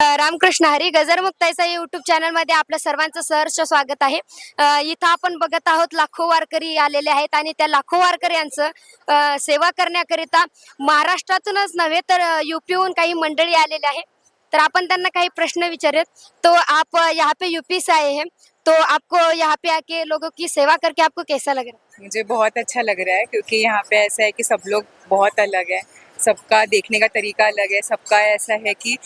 Ramakrishna Hari गजरमुक्ताईचा YouTube चॅनलमध्ये आपल्या सर्वांचं सहर्ष स्वागत आहे. इथं आपण बघत आहोत लाखो वारकरी आलेले आहेत आणि त्या लाखो वारकऱ्यांचं सेवा करण्याकरिता महाराष्ट्रातूनच नव्हे तर युपीहून काही मंडळी आलेले आहे तर आपण त्यांना काही प्रश्न विचारेत तो आप यहाँ पे यूपी से आए हैं. तो आपको यहाँ पे आके लोगों की सेवा करके आपको कैसा लग रहा है? मुझे बहुत अच्छा लग रहा है क्योंकि यहाँ पे ऐसा है कि सब लोग बहुत अलग है। सबका देखने का तरीका अलग है सबका ऐसा है कि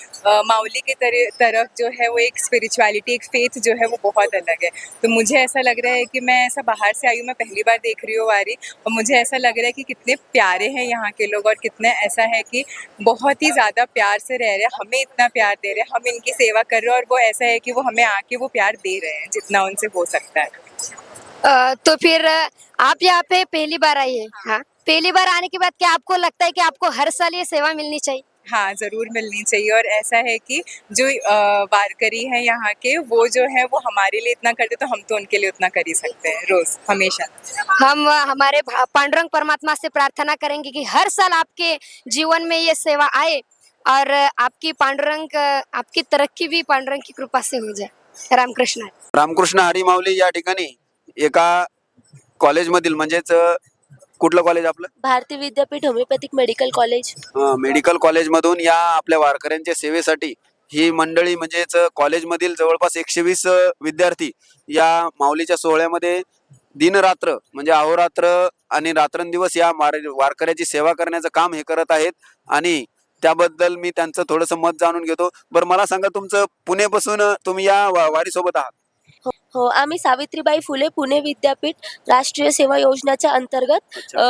माऊली के तरफ़ जो है वो एक स्पिरिचुअलिटी एक फेथ जो है वो बहुत अलग है। तो मुझे ऐसा लग रहा है कि मैं ऐसा बाहर से आई हूँ मैं पहली बार देख रही हूँ वारी और मुझे ऐसा लग रहा है कि कितने प्यारे हैं यहाँ के लोग और कितने ऐसा है कि बहुत ही ज़्यादा प्यार से रह रहे हैं हमें इतना प्यार दे रहे हैं हम इनकी सेवा कर रहे हैं और वो ऐसा है कि वो हमें आके वो प्यार दे रहे हैं जितना उनसे हो सकता है। तो फिर आप यहाँ पे पहली बार आई है। हाँ? पहली बार आने के बाद क्या आपको लगता है कि आपको हर साल ये सेवा मिलनी चाहिए? हाँ ज़रूर मिलनी चाहिए और ऐसा है कि जो वारकरी हैं यहाँ के वो जो है वो हमारे लिए इतना करते तो हम तो उनके लिए उतना कर ही सकते हैं रोज़ हमेशा। हम हमारे पांडुरंग परमात्मा से प्रार्थना करेंगे कि हर साल आपके जीवन में ये सेवा आए और आपकी पांडुरंग आपकी तरक्की भी पांडुरंग की कृपा से हो जाए। रामकृष्ण। रामकृष्ण हरी माऊली या ठिकाणी एका कॉलेजमधील म्हणजेच कुठलं कॉलेज आपलं? Bharati Vidyapeeth homeopathic medical college अ, मेडिकल कॉलेजमधून या आपल्या वारकऱ्यांच्या सेवेसाठी ही मंडळी म्हणजेच अ, कॉलेजमधील जवळपास एकशे वीस विद्यार्थी या माऊलीच्या सोहळ्यामध्ये दिनरात्र म्हणजे अहोरात्र आणि रात्रंदिवस या वार वारकऱ्याची सेवा करण्याचं काम हे करत आहेत. आणि त्याबद्दल मी त्यांचं थोडंसं मत जाणून घेतो. बरं मला सांगा तुमचं पुणेपासून तुम्ही या वा- वारीसोबत आहात? हो आम्ही सावित्रीबाई फुले पुणे विद्यापीठ राष्ट्रीय सेवा योजनेच्या अंतर्गत अ,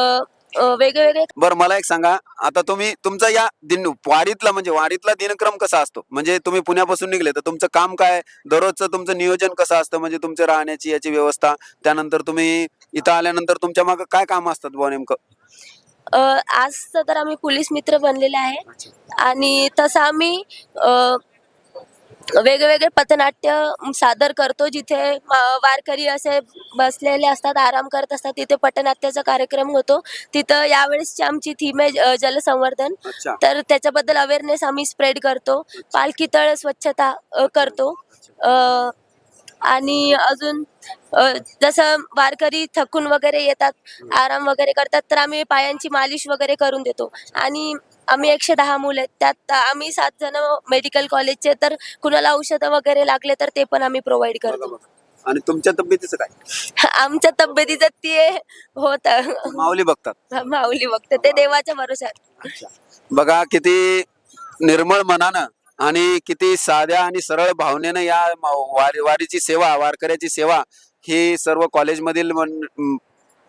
अ, वेगवेगळे बरं मला एक सांगा. आता तुम्ही तुमचा या दिन वारीतला म्हणजे वारीतला दिनक्रम कसा असतो? म्हणजे तुम्ही पुण्यापासून निघले तर तुमचं काम काय? दररोजचं तुमचं नियोजन कसं असतं? म्हणजे तुमच्या राहण्याची याची व्यवस्था त्यानंतर तुम्ही इथं आल्यानंतर तुमच्या मागं काय काम असतात बुवा नेमकं? अ, आज तर आम्ही पोलीस मित्र बनलेले आहे. आणि तसं आम्ही अ, वेगवेगळे पथनाट्य सादर करतो जिथे वारकरी असे बसलेले असतात आराम करत असतात तिथे पथनाट्याचा कार्यक्रम होतो. तिथं यावेळेसची आमची थीम आहे जलसंवर्धन. तर त्याच्याबद्दल अवेअरनेस आम्ही स्प्रेड करतो. पालखी तळ स्वच्छता करतो. आणि अजून जसं वारकरी थकून वगैरे येतात आराम वगैरे करतात तर आम्ही पायांची मालिश वगैरे करून देतो. आणि आम्ही एकशे दहा मुलं आहेत. त्यात आम्ही सात जण मेडिकल कॉलेजचे तर कुणाला औषधं वगैरे लागले तर ते पण आम्ही प्रोव्हाइड करतो. आणि तुमच्या तब्येतीचं काय? आमच्या तब्येतीचं ते होत. माऊली बघतात. माऊली बघते. ते देवाच्या भरोशात बघा किती निर्मळ मनानं आणि किती साध्या आणि सरळ भावनेनं या मा- वारी वारीची सेवा वारकऱ्याची सेवा ही सर्व कॉलेजमधील मन- म,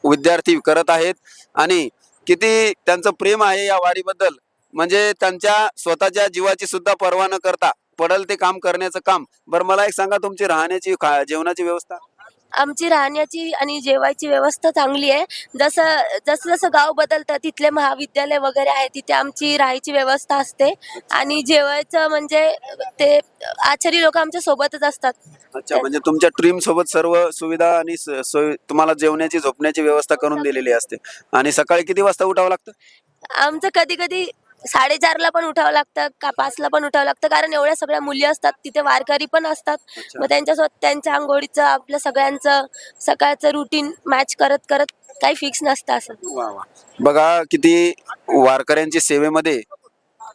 विद्यार्थी करत आहेत. आणि किती त्यांचं प्रेम आहे या वारीबद्दल म्हणजे त्यांच्या स्वतःच्या जीवाची सुद्धा पर्वा न करता पडल ते काम करण्याचं काम. बरं मला एक सांगा तुमची राहण्याची जेवणाची व्यवस्था. आमची राहण्याची आणि जेवायची व्यवस्था चांगली आहे. जसं जसं जसं गाव बदलतं तिथले महाविद्यालय वगैरे आहे तिथे आमची राहायची व्यवस्था असते. आणि जेवायचं म्हणजे ते आचारी लोक आमच्या सोबतच असतात. अच्छा म्हणजे तुमच्या ट्रीम सोबत सर्व सुविधा आणि स- सोय तुम्हाला जेवण्याची झोपण्याची व्यवस्था करून दिलेली असते. आणि सकाळी किती वाजता उठावं लागतं? आमचं कधी कधी साडेचारला पण उठावं लागतं का पाचला पण उठावं लागतं? कारण एवढ्या सगळ्या मुली असतात तिथे वारकरी पण असतात. मग त्यांच्यासोबत त्यांच्या आंघोळीचं आपल्या सगळ्यांचं सकाळचं रुटीन मॅच करत करत काही फिक्स नसतं असं. बघा किती वारकऱ्यांची सेवेमध्ये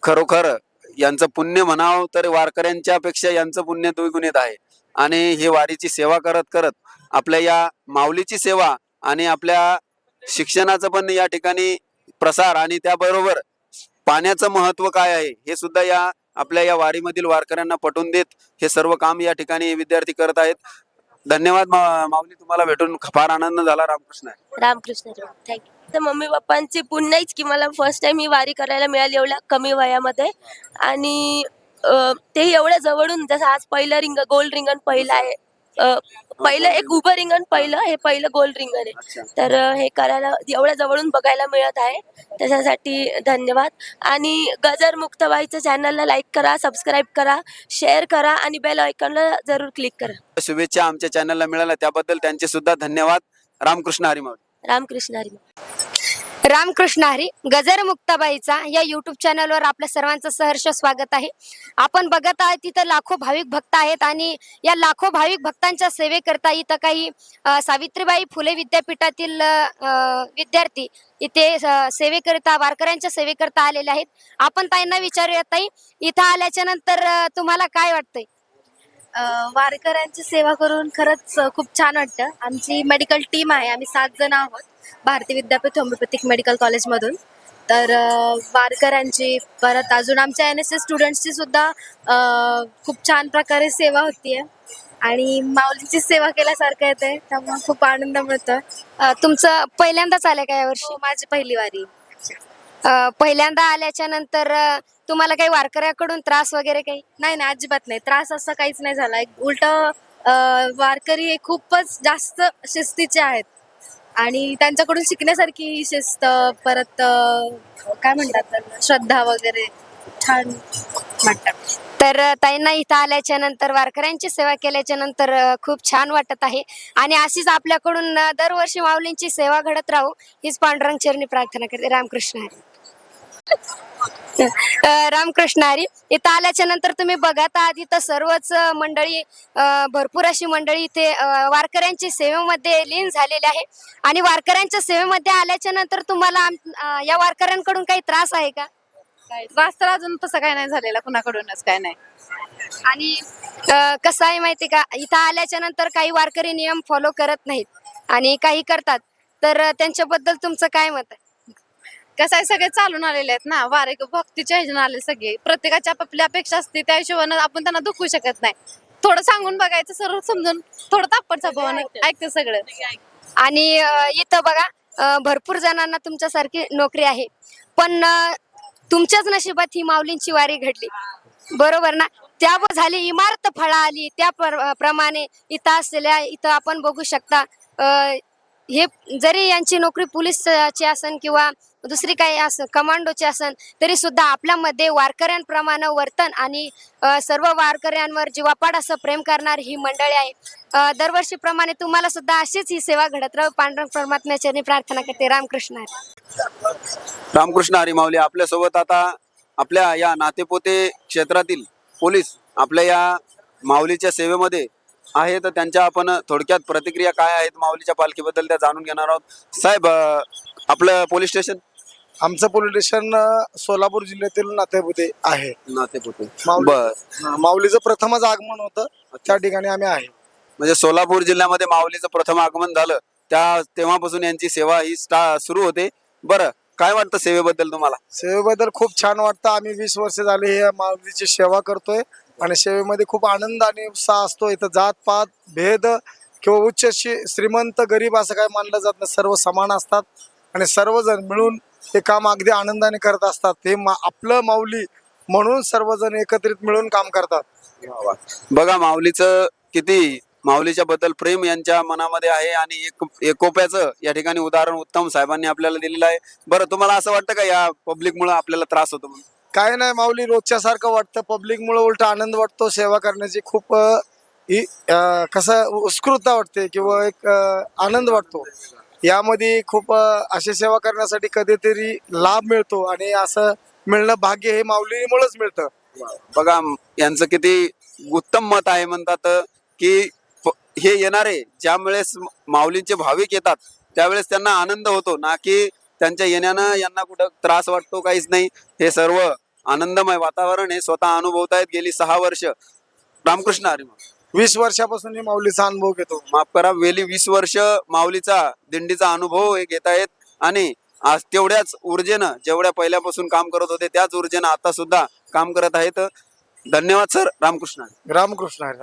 खरोखर यांचं पुण्य म्हणावं तर वारकऱ्यांच्या पेक्षा यांचं पुण्य द्विगुणित आहे. आणि हे वारीची सेवा करत करत आपल्या या माऊलीची सेवा आणि आपल्या शिक्षणाचं पण या ठिकाणी प्रसार आणि त्याबरोबर पाण्याचं महत्त्व काय आहे हे सुद्धा या आपल्या या वारीमधील वारकऱ्यांना पटवून देत हे सर्व काम या ठिकाणी विद्यार्थी करत आहेत. धन्यवाद माऊली तुम्हाला भेटून फार आनंद झाला. रामकृष्ण रामकृष्ण थँक्यू तर मम्मी पप्पांची पुण्याच की मला फर्स्ट टाइम ही वारी करायला मिळाली एवढ्या कमी वयामध्ये. आणि ते एवढ्या जवळून जसं आज पहिलं रिंग गोल्ड रिंगण पहिलं आहे पहिलं एक उभं रिंगण पहिलं हे पहिलं गोल्ड रिंगण आहे. तर हे करायला एवढ्या जवळून बघायला मिळत आहे. त्याच्यासाठी धन्यवाद. आणि गजर मुक्तबाईच्या चॅनलला लाईक करा सबस्क्राईब करा शेअर करा आणि बेल आयकॉनला जरूर क्लिक करा. शुभेच्छा आमच्या चॅनलला मिळाल्या. त्याबद्दल त्यांचे सुद्धा धन्यवाद. रामकृष्ण हरिमावली रामकृष्ण हरी रामकृष्ण हरी गजर मुक्ताबाईचा या युट्यूब चॅनलवर आपल्या सर्वांचं सहर्ष स्वागत आहे. आपण बघत आहात तिथं लाखो भाविक भक्त आहेत आणि या लाखो भाविक भक्तांच्या सेवेकरता इथं काही सावित्रीबाई फुले विद्यापीठातील विद्यार्थी इथे सेवेकरिता वारकऱ्यांच्या सेवेकरता आलेले आहेत. आपण ताईंना विचारूया ताई इथं आल्याच्यानंतर तुम्हाला काय वाटतंय? वारकऱ्यांची सेवा करून खरंच खूप छान वाटतं. आमची मेडिकल टीम आहे. आम्ही सात जण आहोत भारतीय विद्यापीठ होमिओपॅथिक मेडिकल कॉलेजमधून तर वारकऱ्यांची परत अजून आमच्या एन एस एस स्टुडंट्सची सुद्धा खूप छान प्रकारे सेवा होतीये. आणि माऊलीची सेवा केल्यासारखं येते त्यामुळे खूप आनंद मिळतो तुमचं पहिल्यांदाच आलं का यावर्षी? हो, माझी पहिली वारी. अ, पहिल्यांदा आल्याच्यानंतर अ, तुम्हाला काही वारकऱ्याकडून त्रास वगैरे काही? नाही नाही अजिबात नाही. त्रास असं काहीच नाही झाला. एक उलट वारकरी हे खूपच जास्त शिस्तीचे आहेत. आणि त्यांच्याकडून शिकण्यासारखी ही शिस्त परत अ, काय म्हणतात त्यांना? श्रद्धा वगैरे छान वाटतात. तर अ, ताईंना इथं आल्याच्यानंतर वारकऱ्यांची सेवा केल्याच्यानंतर अ, खूप छान वाटत आहे. आणि अशीच आपल्याकडून अ, दरवर्षी माऊलींची सेवा घडत राहू हीच पांडुरंग चरणी प्रार्थना करते. रामकृष्ण हरी. रामकृष्ण हरी इथं आल्याच्यानंतर तुम्ही बघत आहात इथं सर्वच मंडळी भरपूर अशी मंडळी इथे अ, वारकऱ्यांची सेवेमध्ये लीन झालेली आहे. आणि वारकऱ्यांच्या सेवेमध्ये आल्याच्यानंतर तुम्हाला या वारकऱ्यांकडून काही त्रास आहे का? त्रास तर अजून तसं काय नाही झालेला कुणाकडूनच काय नाही. आणि कसं आहे माहिती का? इथं आल्याच्यानंतर काही वारकरी नियम फॉलो करत नाहीत आणि काही करतात. तर त्यांच्याबद्दल तुमचं काय मत आहे? कसं आहे सगळे चालून आलेले आहेत ना वारे भक्तीच्या ह्याच्यानं आले सगळे. प्रत्येकाची आपापली अपेक्षा असते त्या हिशोबानं आपण त्यांना दुखवू शकत नाही. थोडं सांगून बघायचं सर्व समजून थोडं तापड भावानं ऐकतं सगळं. आणि इथं बघा भरपूर जणांना तुमच्यासारखी नोकरी आहे. पण तुमच्याच नशिबात ही माऊलींची वारी घडली. बरोबर ना? त्या झाली इमारत फळा आली त्या पर- प्रमाणे इथं असलेल्या इथं आपण बघू शकता अ, हे जरी यांची नोकरी पोलीसची असन किंवा दुसरी काही असं कमांडोची असन तरी सुद्धा आपल्यामध्ये वारकऱ्यांप्रमाणे वर्तन आणि सर्व वारकऱ्यांवर जीवापाड असं प्रेम करणारी ही मंडळी आहे. दरवर्षीप्रमाणे तुम्हाला सुद्धा अशीच ही सेवा घडत राहू. पांडुरंग परमात्म्याच्या प्रार्थना करते. रामकृष्ण रामकृष्ण हरी माऊली आपल्यासोबत आता आपल्या या नातेपोते क्षेत्रातील पोलीस आपल्या या माऊलीच्या सेवेमध्ये आहे तर त्यांच्या आपण थोडक्यात प्रतिक्रिया काय आहेत माऊलीच्या पालखीबद्दल त्या जाणून घेणार आहोत. साहेब आपलं पोलीस स्टेशन? आमचं पोलीस स्टेशन सोलापूर जिल्ह्यातील नातेपुते आहे. नातेपोते बर. माऊलीचं प्रथमच आगमन होतं. त्या ठिकाणी आम्ही आहे. म्हणजे सोलापूर जिल्ह्यामध्ये माऊलीचं प्रथम आगमन झालं. त्या तेव्हापासून यांची सेवा ही सुरू होते. बरं काय वाटतं सेवेबद्दल तुम्हाला? सेवेबद्दल खूप छान वाटतं. आम्ही वीस वर्ष झाले हे माऊलीची सेवा करतोय. आणि सेवेमध्ये खूप आनंद आणि उत्साह असतो. इथं जात पात भेद किंवा उच्च श्रीमंत गरीब असं काय मानलं जात नाही. सर्व समान असतात आणि सर्वजण मिळून हे काम अगदी आनंदाने करत असतात. हे मा आपलं माऊली म्हणून सर्वजण एकत्रित मिळून काम करतात. बघा माऊलीचं किती माऊलीच्या बद्दल प्रेम यांच्या मनामध्ये आहे आणि एक एकोप्याचं या ठिकाणी उदाहरण उत्तम साहेबांनी आपल्याला दिलेलं आहे. बरं तुम्हाला असं वाटतं का या पब्लिक मुळे आपल्याला त्रास होतो म्हणून? काय नाही माऊली रोजच्या सारखं वाटतं. पब्लिक मुळे उलट आनंद वाटतो सेवा करण्याची खूप ही, कसं उत्स्कृतता वाटते किंवा एक आनंद वाटतो. यामध्ये खूप अशी सेवा करण्यासाठी कधीतरी लाभ मिळतो आणि असं मिळणं भाग्य हे माऊलीमुळेच मिळतं. बघा यांचं किती उत्तम मत आहे म्हणतात की हे येणारे ज्या वेळेस माऊलींचे भाविक येतात त्यावेळेस त्यांना आनंद होतो. ना की त्यांच्या येण्यानं यांना कुठं त्रास वाटतो काहीच नाही. हे सर्व आनंदमय वातावरण हे स्वतः अनुभवतायत गेली सहा वर्ष. रामकृष्ण हरी वीस वर्षापासून ही माऊलीचा अनुभव घेतो. माफ करा वेली वीस वर्ष माऊलीचा दिंडीचा अनुभव हे घेत आहेत आणि आज तेवढ्याच ऊर्जेनं जेवढ्या पहिल्यापासून काम करत होते त्याच ऊर्जेनं आता सुद्धा काम करत आहेत. धन्यवाद सर. रामकृष्ण. रामकृष्ण हरी